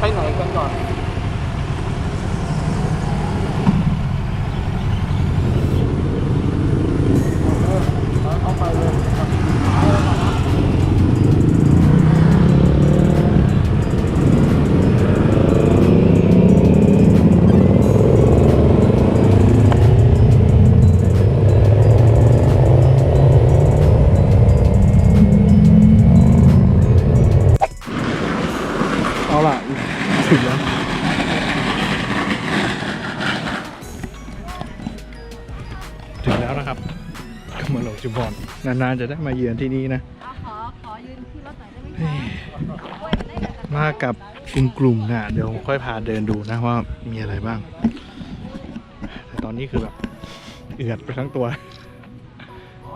ไปไหน นานๆจะได้มาเยือนที่นี่นะเอาขอขอยืนที่รถหน่อยได้ไหมคะมากับกลุ่มกลุ่มๆนะเดี๋ยวค่อยพาเดินดูนะว่ามีอะไรบ้าง แต่ตอนนี้คือแบบเอือดไปทั้งตัว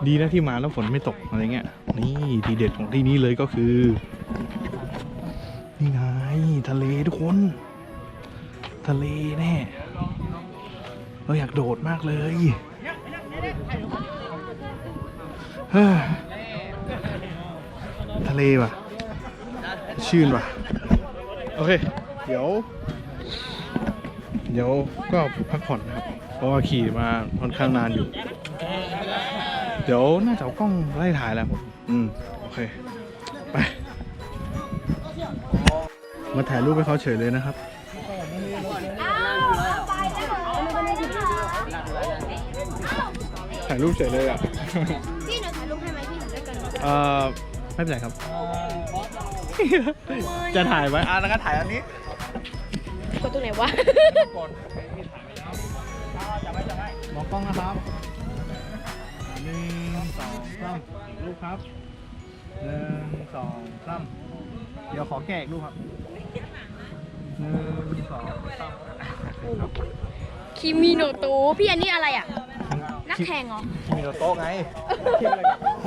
ดีนะที่มาแล้วฝนไม่ตกอะไรเงี้ย นี่ทีเด็ดของที่นี่เลยก็คือ นี่ไงทะเลทุกคน ทะเลแน่ เราอยากโดดมากเลยเฮ้ย ทะเลว่ะ ชื่นว่ะ โอเค เดี๋ยว เดี๋ยวก็พักผ่อนนะครับ เพราะว่าขี่มาค่อนข้างนานอยู่ เดี๋ยวน่าจะเอากล้องไล่ถ่ายแล้วผมอืม โอเค ไป มาถ่ายรูปให้เขาเฉยเลยนะครับถ่ายรูปเฉยเลยอะ เอ่อไม่เป็นไรครับ จะถ่ายไว้อะแล้วก็ถ่ายอันนี้กดตรงไหนวะมองกล้องนะครับหนึ่งสองสามรูปครับหนึ่งสองสามเดี๋ยวขอแกะอีกรูปครับหนึ่งสองสามคิมิโนโตะพี่อันนี้อะไรอะ นักแข่งเหรอ คิมิโนโตะไงโ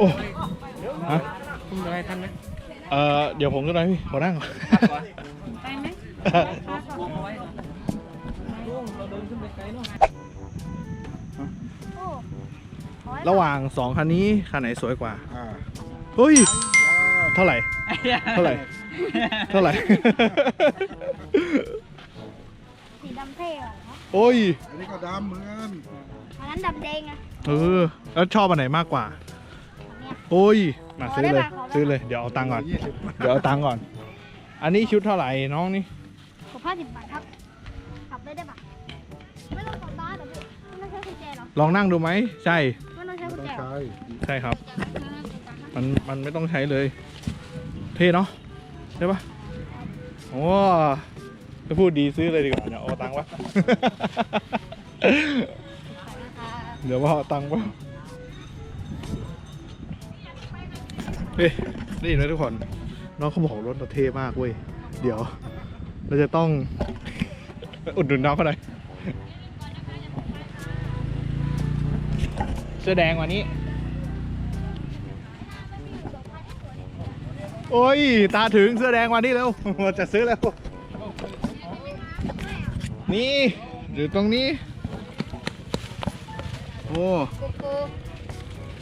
อ้ฮะคุณอะไรทันไหมเอ่อเดี๋ยวผมก็ได้พี่ขอนั่งก่อนไปไหมระหว่างสองคันนี้คันไหนสวยกว่า เฮ้ย เท่าไหร่ เท่าไหร่ เท่าไหร่ สีดำเท่เหรอโอ้ย อันนี้ก็ดำเหมือนอันนั้นดำแดงอะ เออ แล้วชอบอันไหนมากกว่า โอ้ย มาซื้อเลยซื้อเลย เดี๋ยวเอาตังค์ก่อน ยี่สิบเดี๋ยวเอาตังค์ก่อน อันนี้ชุดเท่าไหร่น้องนี่ผมห้าสิบบาทครับขับได้ได้ปะไม่ต้องกดบ้านหรอพี่ไม่ต้องใช้กุญแจหรอลองนั่งดูไหม ใช่ ไม่ต้องใช้กุญต้องแจหรอใช้ ใช่ครับ มันมันไม่ต้องใช้เลย เท่เนาะใช่ปะโอ้จะพูดดีซื้อเลยดีกว่าเดี๋ยวเอาตังค์วะ เดี๋ยวว่าเอาตังค์วะเฮ้ยได้ยินไหมทุกคน น้องเขาบอกรถเราเท่มากเว้ย เดี๋ยว เราจะต้อง อุดหนุนน้องเขาหน่อยเสื้อแดงวันนี้ โอ้ย ตาถึงเสื้อแดงวันนี้แล้วจะซื้อแล้ว นี่อยู่ตรงนี้ โอ้ โกโปร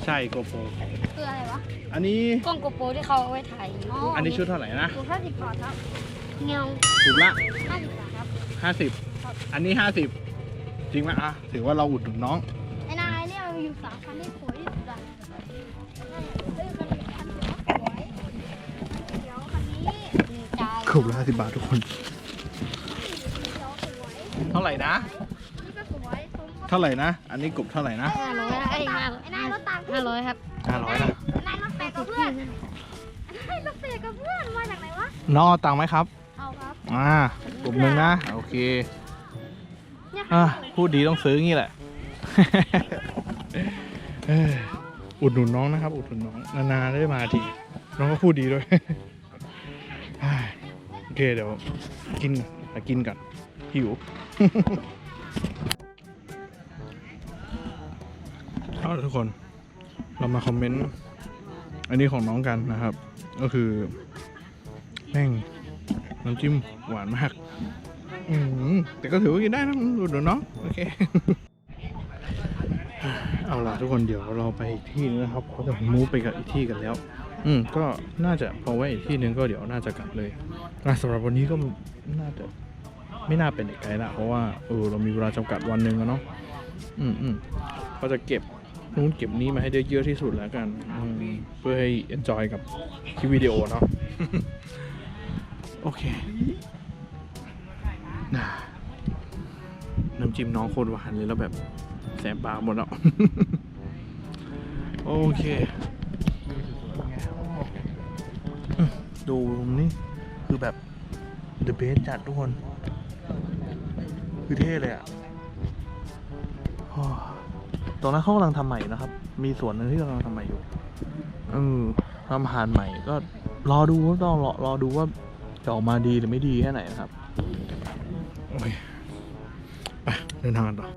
ใช่โกโปรคืออะไรวะอันนี้ กล้องโกโปรที่เขาเอาไว้ถ่ายอันนี้ชุดเท่าไหร่นะ ถูกห้าสิบบาทครับเงาถูกละห้าสิบบาทครับห้าสิบอันนี้ห้าสิบจริงไหมอะ ถือว่าเราอุดหนุนน้อง ไอ้นายเนี่ยมันอยู่สามคันที่สวยที่สุดอะ ใจขบละห้าสิบบาททุกคนเดี๋ยวสวยเท่าไหร่นะนี่ก็สวยซุ้มเท่าไหร่นะ อันนี้กบเท่าไหร่นะห้าร้อยไอ้ห้าไอ้นายรถตังค์ห้าร้อยครับห้าร้อยนะไอ้นายรถแปดกับเพื่อนไอ้นายรถแปดกับเพื่อนมาจากไหนวะน้องเอาตังค์ไหมครับ เอาครับอ่ากลุ่มหนึ่งนะ โอเคเนี่ยอะพูดดีต้องซื้องี้แหละเอ้ยอุดหนุนน้องนะครับ อุดหนุนน้อง นานๆได้มาที น้องก็พูดดีด้วยเฮ้ยโอเคเดี๋ยวกินไปกินก่อนหิวเอาทุกคนเรามาคอมเมนต์ อันนี้ของน้องกันนะครับ ก็คือแม่งน้ำจิ้มหวานมาก อืมแต่ก็ถือว่ากินได้นะดูดูเนาะโอเค เอาล่ะทุกคนเดี๋ยวเราไปอีกที่นึงนะครับเขาจะมูฟไปกับอีกที่กันแล้ว อืมก็น่าจะพอไว้อีกที่นึงก็เดี๋ยวน่าจะกลับเลยอะสำหรับวันนี้ก็น่าจะไม่น่าเป็นไกลละเพราะว่าเออเรามีเวลาจำกัดวันหนึ่งอะเนาะอืมอืมก็จะเก็บนู้นเก็บนี้มาให้ได้เยอะที่สุดแล้วกันอืมเพื่อให้ enjoy กับคลิปวิดีโอเนาะโอเคน้ำจิ้มน้องโคตรหวานเลยแล้วแบบแสบปากหมดแล้ว โอเค ดูนี่คือแบบ the best จัดทุกคน คือเท่เลยอะ่ะโอ้ตรงนั้นเขากำลังทำใหม่นะครับ มีส่วนหนึ่งที่กำลังทำใหม่อยู่เออทำอาหารใหม่ก็รอดูต้องรอรอดูว่าจะออกมาดีหรือไม่ดีแค่ไหนนะครับ โอเค ไปเดินทางกันต่อ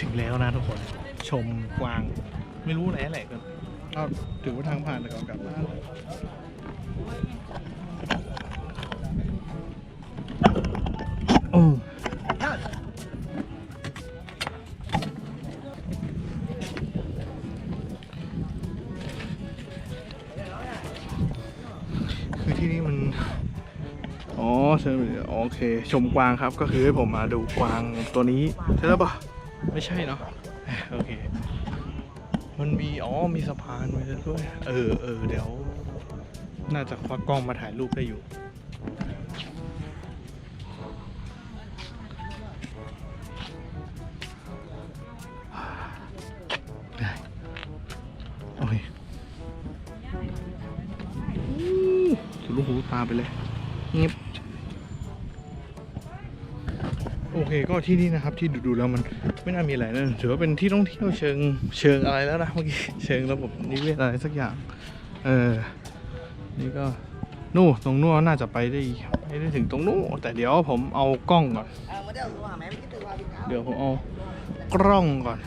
ถึงแล้วนะทุกคน ชมกวาง ไม่รู้อะไรอะไรกันก็ถือว่าทางผ่านแต่ก่อนกลับบ้านโอ้คือที่นี่มัน อ๋อเชิญโอเค ชมกวางครับ ก็คือให้ผมมาดูกวางตัวนี้ ใช่แล้วปะไม่ใช่เนาะ โอเค มันมีอ๋อมีสะพานไว้ด้วยเออเออเดี๋ยว น่าจะควักกล้องมาถ่ายรูปได้อยู่ได้โอเคอู้สุดลูกหูตาไปเลยเงียบ เคก็ที่นี่นะครับที่ดูๆแล้วมันไม่น่ามีอะไรนะถือว่าเป็นที่ท่องเที่ยวเชิงเชิงอะไรแล้วนะเมื่อกี้เชิงระบบนิเวศอะไรสักอย่าง เออนี่ก็นู่ตรงนู้นน่าจะไปได้ไปได้ถึงตรงนู้นแต่เดี๋ยวผมเอากล้องก่อน เดี๋ยวผมเอากล้องก่อน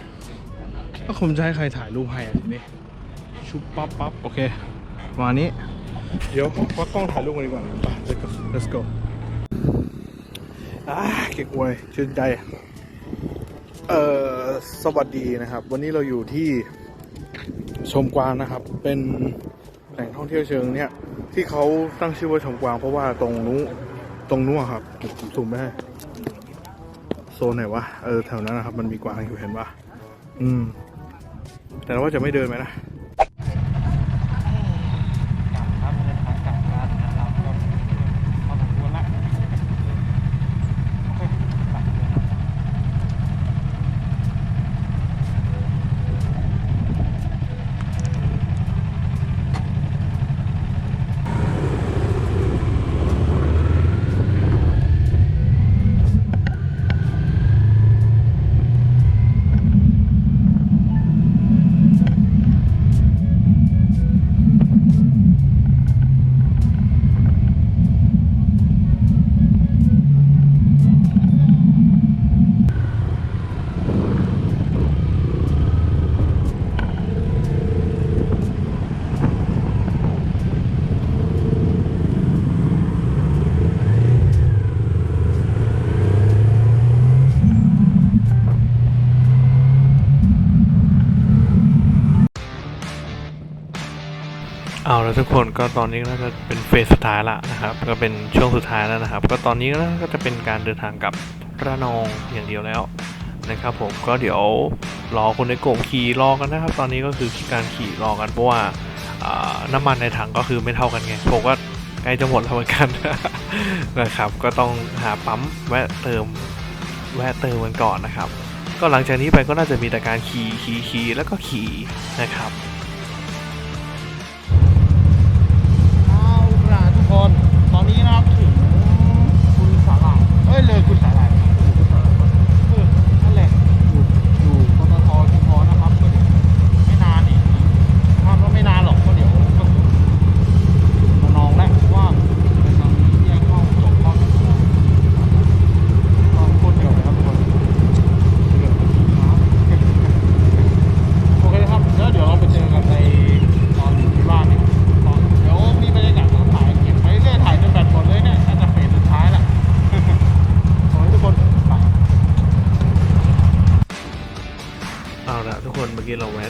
ก็คงจะให้ใครถ่ายรูปให้อะทีนี้ชุบปั๊บปั๊บโอเคมานี้ เดี๋ยวควักกล้องถ่ายรูปกันดีกว่าไป let's go let's go อ่าเก่งวยชื่นใจ เอ่อ สวัสดีนะครับ วันนี้เราอยู่ที่ชมกวางนะครับ เป็นแหล่งท่องเที่ยวเชิงเนี่ย ที่เขาตั้งชื่อว่าชมกวางเพราะว่าตรงนู้นตรงนู้นครับผมซูมไม่ให้โซนไหนวะ เออ แถวนั้นนะครับ มันมีกวางอยู่เห็นปะอืม แต่ว่าจะไม่เดินไหมนะ แล้วทุกคนก็ตอนนี้ก็น่าจะเป็นเฟสสุดท้ายละนะครับ ก็เป็นช่วงสุดท้ายแล้วนะครับ ก็ตอนนี้ก็จะเป็นการเดินทางกับระนองอย่างเดียวแล้วนะครับผมก็เดี๋ยวรอคนในกลุ่มขี่รอกันนะครับ ตอนนี้ก็คือการขี่รอกันเพราะว่าอ่าน้ำมันในถังก็คือไม่เท่ากันไงผมก็ใกล้จะหมดแล้วเหมือนกันนะครับ ก็ต้องหาปั๊มแวะเติมแวะเติมกันก่อนนะครับ ก็หลังจากนี้ไปก็น่าจะมีแต่การขี่ขี่ขี่แล้วก็ขี่นะครับ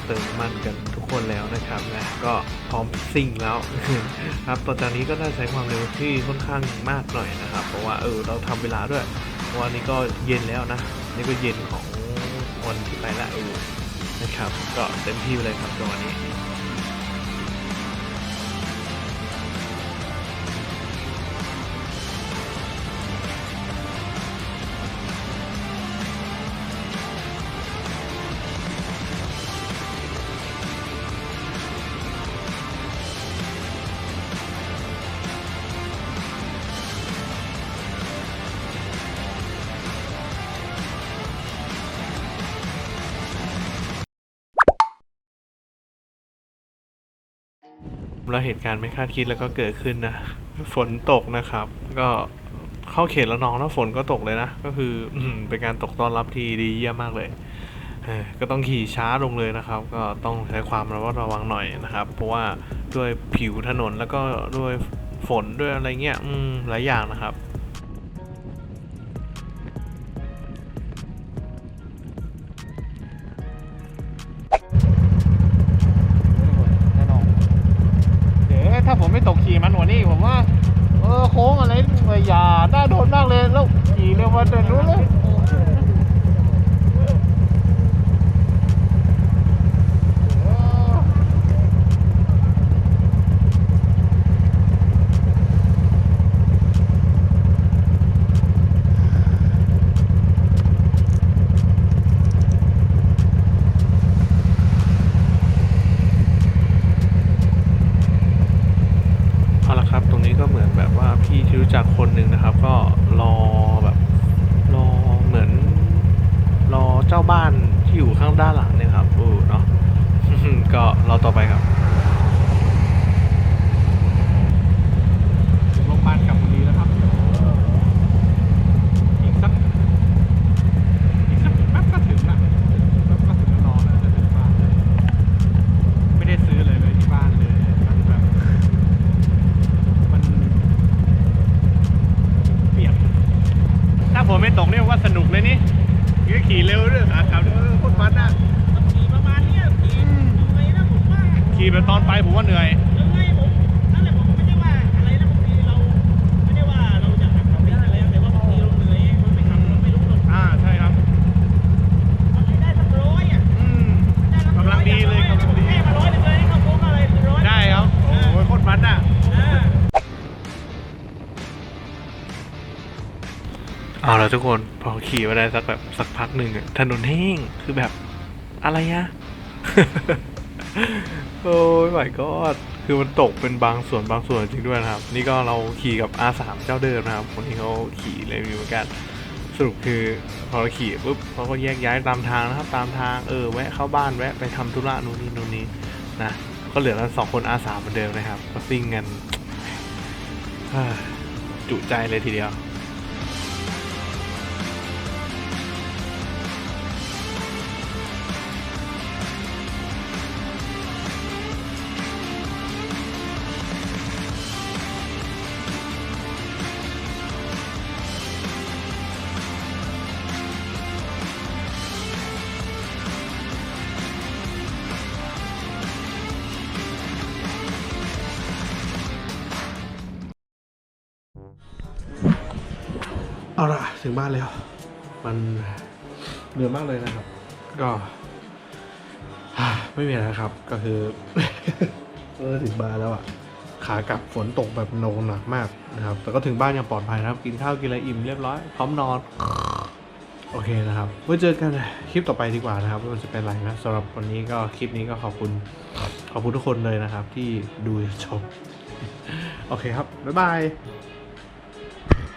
เติมมันกันทุกคนแล้วนะครับนะก็พร้อมซิ่งแล้วครับต่อจากนี้ก็น่าใช้ความเร็วที่ค่อนข้างมากหน่อยนะครับ เพราะว่าเออเราทำเวลาด้วยวันนี้ก็เย็นแล้วนะ นี่ก็เย็นของวันที่ไปละเออนะครับ ก็เต็มที่ไปเลยครับจังหวะนี้ แล้วเหตุการณ์ไม่คาดคิดแล้วก็เกิดขึ้นนะ ฝนตกนะครับ ก็เข้าเขตแล้วน้องแล้วฝนก็ตกเลยนะ ก็คืออืเป็นการตกต้อนรับที่ดีเยี่ยมมากเลยก็ต้องขี่ช้าลงเลยนะครับ ก็ต้องใช้ความระมัดระวังหน่อยนะครับ เพราะว่าด้วยผิวถนนแล้วก็ด้วยฝนด้วยอะไรเงี้ยหลายอย่างนะครับ มันหัวนี่ผมว่า เออโค้งอะไรอย่าหน้าโดนมากเลยแล้วขี่เร็วมาเดินรู้เลยเออ เอาละครับ ตรง นี้ก็เหมือนแบบว่าพี่ที่รู้จักคนหนึ่งนะครับ ก็รอแบบรอเหมือน รอเจ้าบ้านที่อยู่ข้างด้านหลังเนี่ยครับเออเนาะก็รอต่อไปครับ ถึงโรงพยาบาลกลับบุรีแล้วครับ อีกสัก อีกสักแป๊บก็ถึงละแป๊บก็ถึงแล้วรอแล้วจะถึงบ้าน ไม่ได้ซื้อเลยเลยที่บ้านเลยมันแบบ มันเปียก ถ้าผมไม่ตกเนี่ยว่าสนุกเลยนี่ยือขี่เร็วด้วยขาขับเออโคตรมันอะขี่ประมาณเนี้ยขี่ยังไงนะผมว่าขี่แบบตอนไปผมว่าเหนื่อย เอาแล้วทุกคนพอขี่มาได้สักแบบสักพักหนึ่งถนนแห้งคือแบบอะไรอะโอ้ย my god คือมันตกเป็นบางส่วนบางส่วนจริงด้วยนะครับ นี่ก็เราขี่กับ R3 เจ้าเดิมนะครับ คนที่เขาขี่เลยอยู่เหมือนกันสรุปคือพอเราขี่ปุ๊บเขาก็แยกย้ายตามทางนะครับ ตามทางเออแวะเข้าบ้านแวะไปทำธุระนู่นนี่นู่นนี่นะก็เหลือกันสองคน R3 เหมือนเดิมนะครับ ก็ซิ่งกันจุใจเลยทีเดียว เอาละถึงบ้านแล้ว มันเหนื่อยมากเลยนะครับ ก็ไม่มีอะครับ ก็คือ เออถึงบ้านแล้วอะขากลับฝนตกแบบโนหนักมากนะครับ แต่ก็ถึงบ้านอย่างปลอดภัยนะครับ กินข้าวกินอะไรอิ่มเรียบร้อย พร้อมนอน โอเคนะครับไว้เจอกันคลิปต่อไปดีกว่านะครับว่ามันจะเป็นอะไรนะสำหรับวันนี้ก็คลิปนี้ก็ขอบคุณ ขอบคุณทุกคนเลยนะครับ ที่ดูชม โอเคครับ บ๊ายบาย